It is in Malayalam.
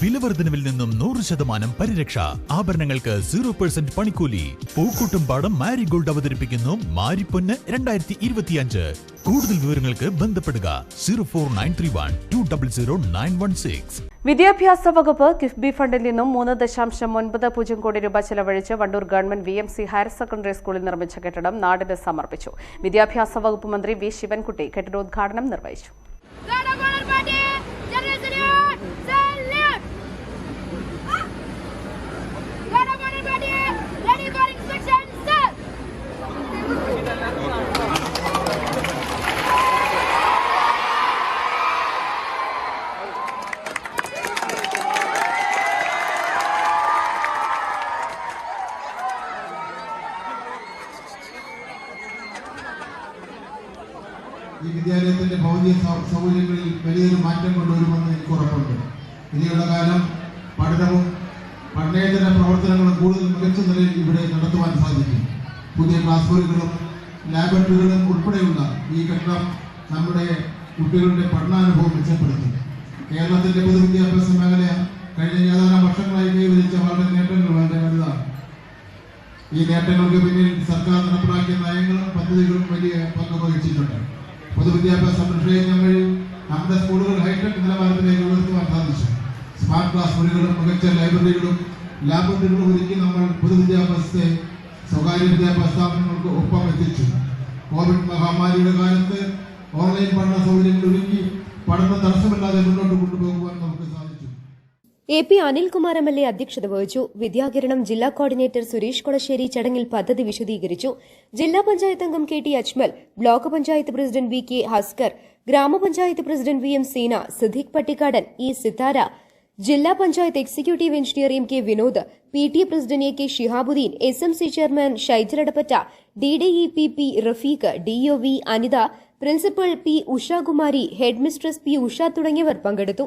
വിലവർദ്ധനവിൽ നിന്നും നൂറ് ശതമാനം പരിരക്ഷ. ആഭരണങ്ങൾക്ക് സീറോ പെർസെന്റ് പണിക്കൂലി. പൂക്കൂട്ടും പാടം മാരിഗോൾഡ് അവതരിപ്പിക്കുന്നു മാരിപ്പൊന്ന് രണ്ടായിരത്തി ഇരുപത്തിയഞ്ച് കൂടുതൽ വിവരങ്ങൾക്ക് ബന്ധപ്പെടുക zero four nine three one two double zero nine one six. വിദ്യാഭ്യാസ വകുപ്പ് കിഫ്ബി ഫണ്ടിൽ നിന്നും മൂന്ന് ദശാംശം ഒൻപത് പൂജ്യം കോടി രൂപ ചെലവഴിച്ച് Wandoor government V M C higher secondary സ്കൂളിൽ നിർമ്മിച്ച കെട്ടിടം നാടിന് സമർപ്പിച്ചു. വിദ്യാഭ്യാസ വകുപ്പ് മന്ത്രി വി ശിവൻകുട്ടി കെട്ടിടോദ്ഘാടനം നിർവഹിച്ചു. ഈ വിദ്യാലയത്തിന്റെ ഭൗതിക സൗകര്യങ്ങളിൽ വലിയൊരു മാറ്റം കൊണ്ടുവരുമെന്ന് എനിക്ക് ഉറപ്പുണ്ട്. ഇനിയുള്ള കാലം പഠനവും പഠനേതര പ്രവർത്തനങ്ങളും കൂടുതൽ മികച്ച നിലയിൽ ഇവിടെ നടത്തുവാൻ സാധിക്കും. പുതിയ ക്ലാസ് മുറികളും ലാബറട്ടറികളും ഉൾപ്പെടെയുള്ള ഈ ഘട്ടം നമ്മുടെ കുട്ടികളുടെ പഠനാനുഭവം മെച്ചപ്പെടുത്തും. കേരളത്തിന്റെ പൊതുവിദ്യാഭ്യാസ മേഖല കഴിഞ്ഞ ഏതാനും വർഷങ്ങളായി കൈവരിച്ച വളരെ നേട്ടങ്ങൾ വളരെ വലുതാണ്. ഈ നേട്ടങ്ങൾക്ക് പിന്നിൽ സർക്കാർ നടപ്പിലാക്കിയ നയങ്ങളും പദ്ധതികളും വലിയ പങ്ക് വഹിച്ചിട്ടുണ്ട്. പൊതുവിദ്യാഭ്യാസ സംരക്ഷണം വഴി നമ്മുടെ സ്കൂളുകൾ ഹൈടെക് നിലവാരത്തിലേക്ക് ഉയർത്തുവാൻ സാധിച്ചു. സ്മാർട്ട് ക്ലാസ് മുറികളും മികച്ച ലൈബ്രറികളും ലാബറട്ടറികളും ഒരുക്കി നമ്മൾ പൊതുവിദ്യാഭ്യാസത്തെ സ്വകാര്യ വിദ്യാഭ്യാസ സ്ഥാപനങ്ങൾക്ക് ഒപ്പം എത്തിച്ചു. കോവിഡ് മഹാമാരിയുടെ കാലത്ത് ഓൺലൈൻ പഠന സൗകര്യങ്ങൾ ഒരുക്കി പഠനം തടസ്സമില്ലാതെ മുന്നോട്ട് സാധിച്ചു A P Anilkumar M L A അധ്യക്ഷത വഹിച്ചു. വിദ്യാകിരണം ജില്ലാ കോർഡിനേറ്റർ സുരേഷ് കൊളശ്ശേരി ചടങ്ങിൽ പദ്ധതി വിശദീകരിച്ചു. ജില്ലാ പഞ്ചായത്ത് അംഗം K T Ajmal block panchayat president V K Haskar ഗ്രാമപഞ്ചായത്ത് president V M Seena Siddique Pattikkadan E Sithara ജില്ലാ panchayat executive engineer M K Vinod P T A president A K Shihabuddin S M C chairman ഷൈജലടപ്പറ്റ D D E P P Rafeeq D O V Anitha principal P Ushakumari head mistress P Usha തുടങ്ങിയവർ പങ്കെടുത്തു.